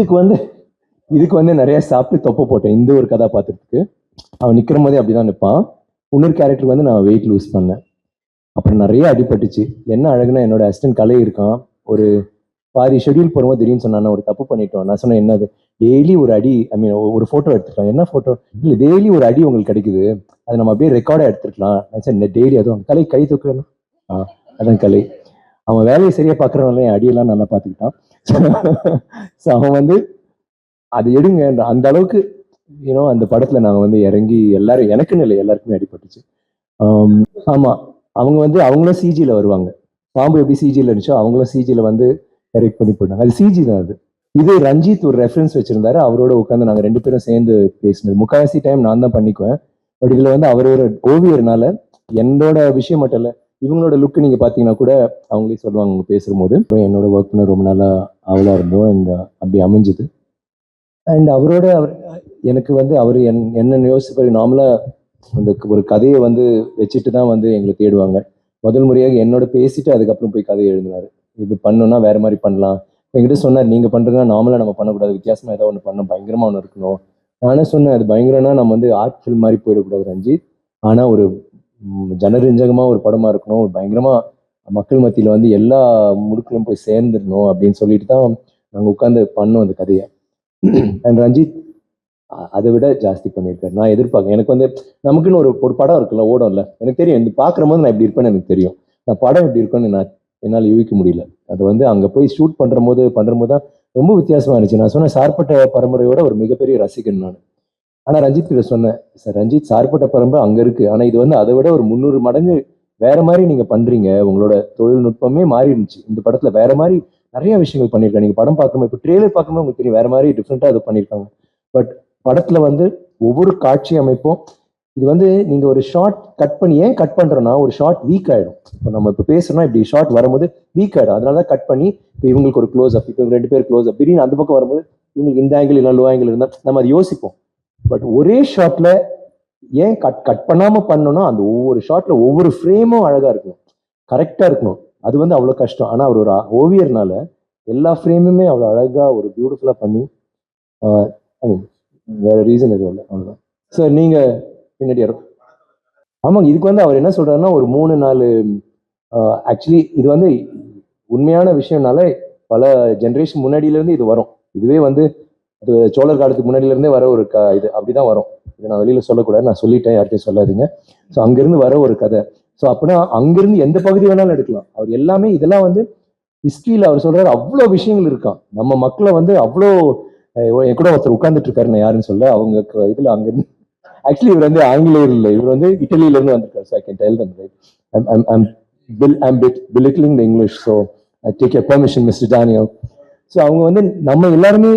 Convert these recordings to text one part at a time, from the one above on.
இதுக்கு வந்து இதுக்கு வந்து நிறைய சாப்பிட்டு தொப்பை போட்டேன். இந்த ஒரு கதாபாத்திரத்துக்கு அவன் நிற்கிற போதே அப்படிதான் நிற்பான் இன்னொரு கேரக்டர் வந்து நான் வெயிட் லூஸ் பண்ணேன். அப்புறம் நிறைய அடிபட்டுச்சு. என்ன அழகுனா என்னோட அசிஸ்டன்ட் கலை இருக்கான். ஒரு பாதி ஷெட்யூல் போகும்போது திடீர்னு சொன்னான் ஒரு தப்பு பண்ணிட்டோம். நான் சொன்னேன் என்னது? டெய்லி ஒரு அடி ஐ மீன் ஒரு ஃபோட்டோ எடுத்துக்கலாம் என்ன ஃபோட்டோ இல்லை டெய்லி ஒரு அடி உங்களுக்கு கிடைக்குது. அதை நம்ம அப்படியே ரெக்கார்டாக எடுத்துருக்கலாம். நான் சரி டெய்லி அதுவும் கலை கை தூக்கணும் ஆ அதான் கலை. அவன் வேலையை சரியா பார்க்குறவங்களே அடியெல்லாம் நல்லா பார்த்துக்கிட்டான். ஸோ அவன் வந்து அது எடுங்க. அந்த அளவுக்கு ஏன்னோ அந்த படத்துல நாங்கள் வந்து இறங்கி எல்லாரும் எனக்குன்னு இல்லை எல்லாருக்குமே அடிபட்டுச்சு. Um, ஆமா. அவங்க வந்து அவங்களும் சிஜியில் வருவாங்க. பாம்பு எப்படி சிஜியில் இருந்துச்சோ அவங்களும் சிஜியில் வந்து எரெக்ட் பண்ணி போட்டாங்க. அது சிஜி தான் அது. இது ரஞ்சித் ஒரு ரெஃபரன்ஸ் வச்சிருந்தாரு. அவரோட உட்காந்து நாங்கள் ரெண்டு பேரும் சேர்ந்து பேசினது. முக்காவாசி டைம் நான் தான் பண்ணிக்குவேன். பட் இதுல வந்து அவர் ஒரு ஓவியர்னால என்னோட விஷயம் மட்டும் இல்லை இவங்களோட லுக் நீங்க பாத்தீங்கன்னா கூட அவங்களே சொல்லுவாங்க அவங்க பேசும்போது. என்னோட ஒர்க் பண்ண ரொம்ப நாளா அவளா இருந்தோம். அண்ட் uh, அப்படி அமைஞ்சது. அண்ட் அவரோட அவர் எனக்கு வந்து அவர் என் என்ன யோசிப்பார்? நார்மலா அந்த ஒரு கதையை வந்து வச்சுட்டு தான் வந்து எங்களை தேடுவாங்க. முதல் முறையாக என்னோட பேசிட்டு அதுக்கப்புறம் போய் கதையை எழுதினாரு இது பண்ணோம்னா வேற மாதிரி பண்ணலாம். என்கிட்ட சொன்னார் நீங்க பண்றதுனா நார்மலா நம்ம பண்ணக்கூடாது. வித்தியாசமா ஏதாவது ஒன்று பண்ணணும். பயங்கரமா ஒன்று இருக்கணும். நானே சொன்னேன் அது பயங்கரம்னா நம்ம வந்து ஆர்ட் ஃபில்ம் மாதிரி போயிடக்கூடாது ரஞ்சித். ஆனா ஒரு ஜனரஞ்சகமாக ஒரு படமாக இருக்கணும் ஒரு பயங்கரமாக மக்கள் மத்தியில் வந்து எல்லா முடுக்கிலும் போய் சேர்ந்துடணும் அப்படின்னு சொல்லிட்டு தான் நாங்கள் உட்காந்து பண்ணோம் அந்த கதையை. அண்ட் ரஞ்சித் அதை விட ஜாஸ்தி பண்ணியிருக்காரு. நான் எதிர்பார்க்கேன் எனக்கு வந்து நமக்குன்னு ஒரு ஒரு படம் இருக்குல்ல ஓடும்ல. எனக்கு தெரியும் இந்த பார்க்குற போது நான் இப்படி இருப்பேன்னு எனக்கு தெரியும். நான் படம் இப்படி இருக்குன்னு நான் என்னால் யூகிக்க முடியல. அது வந்து அங்கே போய் ஷூட் பண்ணுற போது பண்ணுற போது தான் ரொம்ப வித்தியாசமாக இருந்துச்சு. நான் சொன்னேன் சார்பட்ட பரம்பரையோட ஒரு மிகப்பெரிய ரசிகன் நான். ஆனால் ரஞ்சித் கிட்ட சொன்னேன் சார் ரஞ்சித் சார்பட்ட பரம்பு அங்கே இருக்கு. ஆனால் இது வந்து அதை விட ஒரு முந்நூறு மடங்கு வேற மாதிரி நீங்க பண்றீங்க. உங்களோட தொழில்நுட்பமே மாறி இருந்துச்சு இந்த படத்துல வேற மாதிரி நிறைய விஷயங்கள் பண்ணியிருக்காங்க. நீங்க படம் பார்க்கும்போது இப்போ ட்ரெய்லர் பார்க்கும்போது உங்களுக்கு தெரியும் வேற மாதிரி டிஃப்ரெண்ட்டாக அதை பண்ணியிருக்காங்க. பட் படத்துல வந்து ஒவ்வொரு காட்சி அமைப்பும் இது வந்து நீங்க ஒரு ஷார்ட் கட் பண்ணி ஏன் கட் பண்றோம்னா ஒரு ஷார்ட் வீக் ஆயிடும். இப்போ நம்ம இப்போ பேசுறோம்னா இப்படி ஷார்ட் வரும்போது வீக் ஆயிடும். அதனால தான் கட் பண்ணி இப்போ இவங்களுக்கு ஒரு க்ளோஸ் அப் இப்போ இவங்க ரெண்டு பேர் க்ளோஸ் அப் திடீர்னு அந்த பக்கம் வரும்போது இவங்களுக்கு இந்த ஆங்கிள் இல்லை லோ ஆங்கிள் இருந்தால் நம்ம அதை யோசிப்போம். பட் ஒரே ஷாட்ல ஏன் கட் கட் பண்ணாம பண்ணணும் அந்த ஒவ்வொரு ஷாட்ல ஒவ்வொரு ஃப்ரேமும் அழகா இருக்கணும். கரெக்டா இருக்கணும். அது வந்து அவ்வளவு கஷ்டம். ஆனா அவர் ஒரு ஓவியர்னால எல்லா ஃப்ரேமுமே அவ்வளவு அழகா ஒரு பியூட்டிஃபுல்லா பண்ணி வேற ரீசன் எதுவும் இல்லை. அவ்வளவுதான். சார் நீங்க பின்னாடி யாரோ ஆமாங்க. இதுக்கு வந்து அவர் என்ன சொல்றாருன்னா ஒரு மூணு நாலு ஆக்சுவலி இது வந்து உண்மையான விஷயம்னால பல ஜென்ரேஷன் முன்னாடியிலேருந்து இது வரும். இதுவே வந்து அது சோழர் காலத்துக்கு முன்னாடியிலேருந்தே வர ஒரு க இது அப்படிதான் வரும். இதை நான் வெளியில் சொல்லக்கூடாது. நான் சொல்லிட்டேன் யார்கிட்டையும் சொல்லாதீங்க. ஸோ அங்கேருந்து வர ஒரு கதை. ஸோ அப்படின்னா அங்கேருந்து எந்த பகுதி வேணாலும் எடுக்கலாம். அவர் எல்லாமே இதெல்லாம் வந்து ஹிஸ்ட்ரியில் அவர் சொல்கிறார் அவ்வளோ விஷயங்கள் இருக்கான் நம்ம மக்களை வந்து அவ்வளோ என் கூட ஒருத்தர் உட்காந்துட்டு இருக்காரு நான் யாருன்னு சொல்ல அவங்க இதில் அங்கேருந்து ஆக்சுவலி இவர் வந்து ஆங்கிலேயர் இல்லை. இவர் வந்து இட்டலியிலேருந்து வந்திருக்காரு. So I can tell them right I'm feel I'm bit belittling the English so I take a permission mister Daniel so அவங்க வந்து நம்ம எல்லாருமே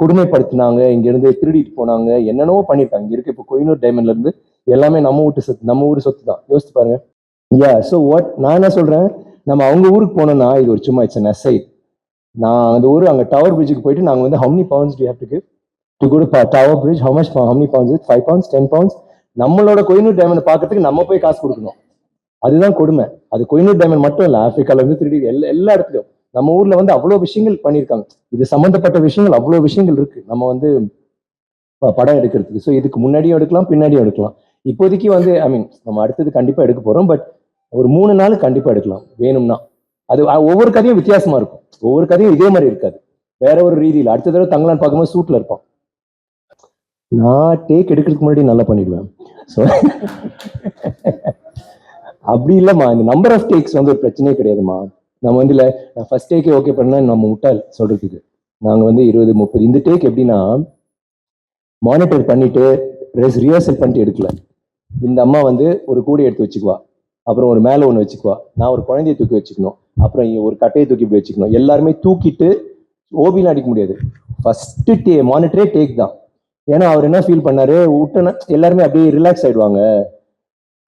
கொடுமைப்படுத்தினாங்க இங்கேருந்து திருடிட்டு போனாங்க என்னென்னவோ பண்ணிட்டாங்க. இங்க இருக்க இப்போ கோயினூர் டைமண்ட்ல இருந்து எல்லாமே நம்ம வீட்டு சொத்து நம்ம ஊர் சொத்து தான். யோசிச்சு பாருங்க. யா ஸோ வாட் நான் என்ன சொல்றேன்? நம்ம அவங்க ஊருக்கு போனோம்னா இது ஒரு சும்மா இட்ஸ் அ நான் அந்த ஊர் அங்கே டவர் பிரிட்ஜுக்கு போயிட்டு நாங்கள் வந்து how many pounds do have to give to good tower bridge how much how pounds five pounds ten pounds நம்மளோட கோயினூர் டைமண்ட் பார்க்கறதுக்கு நம்ம போய் காசு கொடுக்கணும். அதுதான் கொடுமை. அது கோயினூர் டைமண்ட் மட்டும் இல்லை ஆப்பிரிக்கால இருந்து திருடி எல்லா எல்லா இடத்துலையும். நம்ம ஊர்ல வந்து அவ்வளோ விஷயங்கள் பண்ணியிருக்காங்க. இது சம்மந்தப்பட்ட விஷயங்கள் அவ்வளோ விஷயங்கள் இருக்கு. நம்ம வந்து படம் எடுக்கிறதுக்கு. ஸோ இதுக்கு முன்னாடியும் எடுக்கலாம் பின்னாடியும் எடுக்கலாம். இப்போதைக்கு வந்து ஐ மீன் நம்ம அடுத்தது கண்டிப்பாக எடுக்க போகிறோம் பட் ஒரு மூணு நாள் கண்டிப்பாக எடுக்கலாம். வேணும்னா. அது ஒவ்வொரு கதையும் வித்தியாசமாக இருக்கும். ஒவ்வொரு கதையும் இதே மாதிரி இருக்காது. வேற ஒரு ரீதியில். அடுத்த தடவை தங்கலான்னு பார்க்கும்போது சூட்ல இருப்பான். நான் டேக் எடுக்கிறதுக்கு முன்னாடி நல்லா பண்ணிடுவேன். ஸோ அப்படி இல்லைம்மா. இந்த நம்பர் ஆஃப் டேக்ஸ் வந்து ஒரு பிரச்சனையே கிடையாதும்மா. நம்ம வந்து இல்லை நான் ஃபர்ஸ்ட் டேக்கே ஓகே பண்ணால் நம்ம முட்டாள் சொல்றதுக்கு. நாங்கள் வந்து இருபது முப்பது இந்த டேக் எப்படின்னா மானிட்டர் பண்ணிட்டு ரிஹர்சல் பண்ணிட்டு எடுக்கல. இந்த அம்மா வந்து ஒரு கூடை எடுத்து வச்சுக்குவா. அப்புறம் ஒரு மேலே ஒன்று வச்சுக்குவா. நான் ஒரு குழந்தைய தூக்கி வச்சுக்கணும். அப்புறம் ஒரு கட்டையை தூக்கி இப்படி வச்சுக்கணும். எல்லாருமே தூக்கிட்டு ஓபிலாம் அடிக்க முடியாது. ஃபஸ்ட்டு டே மானிட்டரே டேக் தான். ஏன்னா அவர் என்ன ஃபீல் பண்ணாரு? விட்டன எல்லாருமே அப்படியே ரிலாக்ஸ் ஆகிடுவாங்க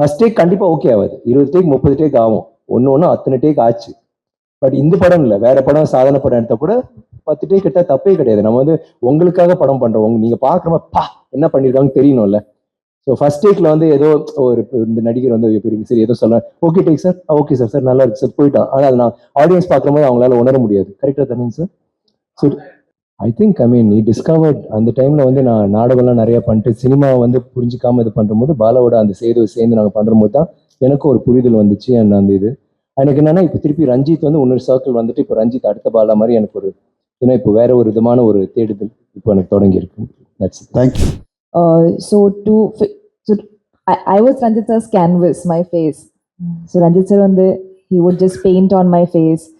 ஃபர்ஸ்ட் டேக் கண்டிப்பாக ஓகே ஆகாது. இருபது டேக் முப்பது டேக் ஆகும். ஒன்று ஒன்று அத்தனை டேக் ஆச்சு. பட் இந்த படம் இல்லை. வேற படம் சாதாரண படம் எடுத்தா கூட பத்து டே கிட்ட தப்பே கிடையாது. நம்ம வந்து உங்களுக்காக படம் பண்றோம். உங்க நீங்க பாக்குறப்ப பா என்ன பண்ணிருக்காங்கன்னு தெரியணும்ல. ஸோ ஃபர்ஸ்ட் டேக்ல வந்து ஏதோ ஒரு இந்த நடிகர் வந்து பெரிய சரி ஏதோ சொல்ல okay take sir okay sir sir நல்லா இருக்கு. சார் போயிட்டான். ஆனால் அது நான் ஆடியன்ஸ் பார்க்குற போது அவங்களால உணர முடியாது. கரெக்டாக தானே சார் சரி ஐ திங்க் ஐ மீன் நீ டிஸ்கவர்ட் அந்த டைம்ல வந்து நான் நாடகம்லாம் நிறைய பண்ணிட்டு சினிமா வந்து புரிஞ்சிக்காம இது பண்ணும்போது பாலாவோட அந்த சேது சேர்ந்து நாங்கள் பண்ணும்போது தான் எனக்கும் ஒரு புரிதல் வந்துச்சு. அண்ட் அந்த இது எனக்கு என்னன்னா இப்போ திருப்பி ரஞ்சித் வந்து இன்னொரு சர்க்கிள் வந்துட்டு இப்போ ரஞ்சித் அடுத்த பாலா மாதிரி எனக்கு ஒரு ஏன்னா இப்போ வேற ஒரு விதமான ஒரு தேடுதல் இப்போ எனக்கு தொடங்கி இருக்கு that's thank you Uh, so to fi- so I, I was Ranjit sir's canvas, my face. So Ranjit sir on the he would just paint on my face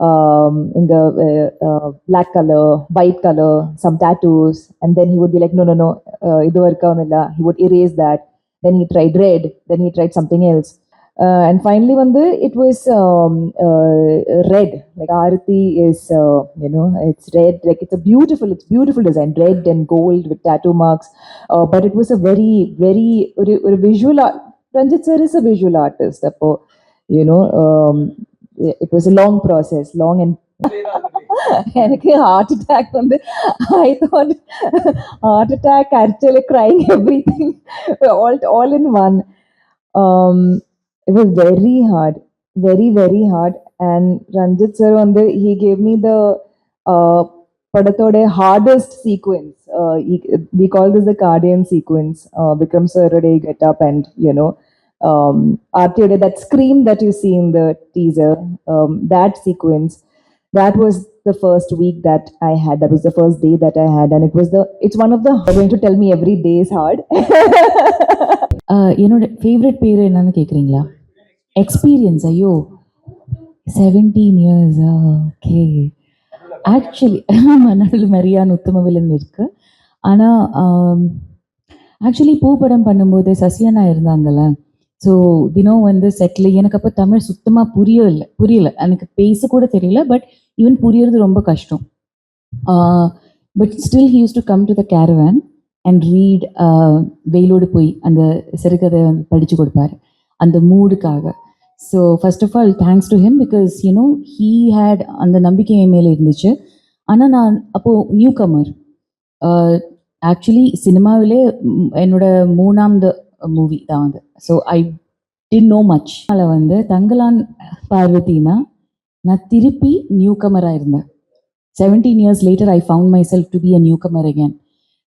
um, in the uh, uh, black color, white color, some tattoos, and then he would be like, no, no, no, uh, idu varka avunilla." he would erase that. Then Uh, and finally, one day it was um, uh, red. Like Arati is, uh, you know, it's red. Like it's a beautiful, it's beautiful design, red and gold with tattoo marks. but it was a very, very ഒരു visual art. Ranjit sir is a visual artist. You know, um, it was a long process, long and എനിക്ക് heart attack വന്ന് I heart attack, actually crying everything, all all all in one all all in one it was very hard very very hard and Ranjith sir வந்து he gave me the படத்தோட hardest sequence we call this the cardian sequence uh, vikram sir get up and you know um RTOD, that scream that you see in the teaser um, that sequence that was the first week that i had that was the first day that i had and it was the it's one of the you're going to tell me every day is hard ஆஹ் என்னோட favourite பேர் என்னன்னு கேட்குறீங்களா experience ஐயோ. Seventeen years okay actually ஆமாம் நல்ல மரியான் உத்தமவிலன் இருக்கு. ஆனால் actually பூப்படம் பண்ணும்போது சசியனா இருந்தாங்கல்ல. ஸோ தினம் வந்து செட்டில் எனக்கு அப்போ தமிழ் சுத்தமாக புரியல புரியல. எனக்கு பேச கூட தெரியல பட் ஈவன் புரியறது ரொம்ப கஷ்டம். But still he use to come to the caravan and read வெயிலோடு போய் அந்த சிறுகதை படித்து கொடுப்பாரு. அந்த மூடுக்காக so first of all thanks to him because you know he had அந்த நம்பிக்கை என் மேலே இருந்துச்சு. ஆனால் நான் அப்போது நியூ கமர் ஆக்சுவலி சினிமாவிலே என்னோட மூணாவது மூவி தான் அது. So I didn't know much அதில் வந்து தங்கலான் பார்வதினா நான் திருப்பி நியூ கமராக இருந்தேன். Seventeen years later I found myself to be a newcomer again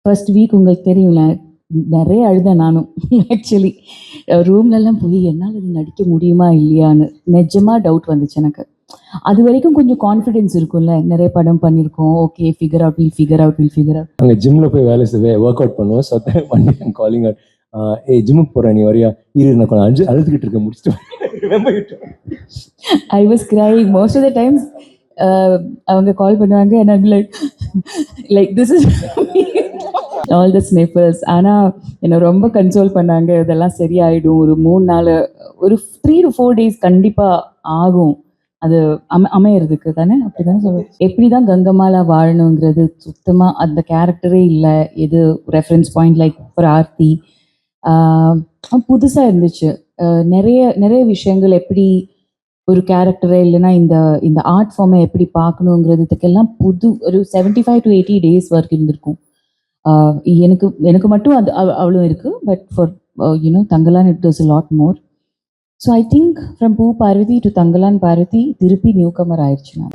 first week உங்களுக்கு தெரியும்ல நிறைய அழுதேன் நானும் ஆக்சுவலி ரூம்லலாம் போய் என்னால் இது நடிக்க முடியுமா இல்லையான்னு நிஜமாக டவுட் வந்துச்சு எனக்கு. அது வரைக்கும் கொஞ்சம் கான்ஃபிடென்ஸ் இருக்கும்ல நிறைய படம் பண்ணியிருக்கோம் okay figure out will figure out will figure out அங்கே ஜிம்ல போய் வேலை செய்ய ஒர்க் அவுட் பண்ணுவோம் ஸோ பண்ணி காலிங் ஏ ஜிம்முக்கு போறேன் நீ வரியா? இரு நான் கொஞ்சம் அஞ்சு அழுதுகிட்டு இருக்கேன் முடிச்சுட்டு I was cry most of the times அவங்க கால் பண்ணுவாங்க and like like this is all the snappers ஆனால் என்னை ரொம்ப கன்சோல் பண்ணாங்க. இதெல்லாம் சரியாயிடும். ஒரு மூணு நாள் ஒரு த்ரீ டு ஃபோர் டேஸ் கண்டிப்பாக ஆகும். அது அம அமையறதுக்கு தானே? அப்படி தானே சொல்லுவேன் எப்படி தான் கங்கமாலா வாழணுங்கிறது சுத்தமாக அந்த கேரக்டரே இல்லை. எது reference point like for Aarthi. புதுசாக இருந்துச்சு. நிறைய நிறைய விஷயங்கள் எப்படி ஒரு கேரக்டரை இல்லைன்னா இந்த இந்த ஆர்ட் ஃபார்மை எப்படி பார்க்கணுங்கிறதுக்கெல்லாம் புது ஒரு seventy five to eighty days work இருந்திருக்கும். எனக்கு எனக்கு மட்டும் அது அவ்வளோ இருக்கு but for you know Thangalaan it does lot more so I think from Poo Parvathi to Thangalaan Parvati திருப்பி நியூ கமர் ஆயிடுச்சு நான்.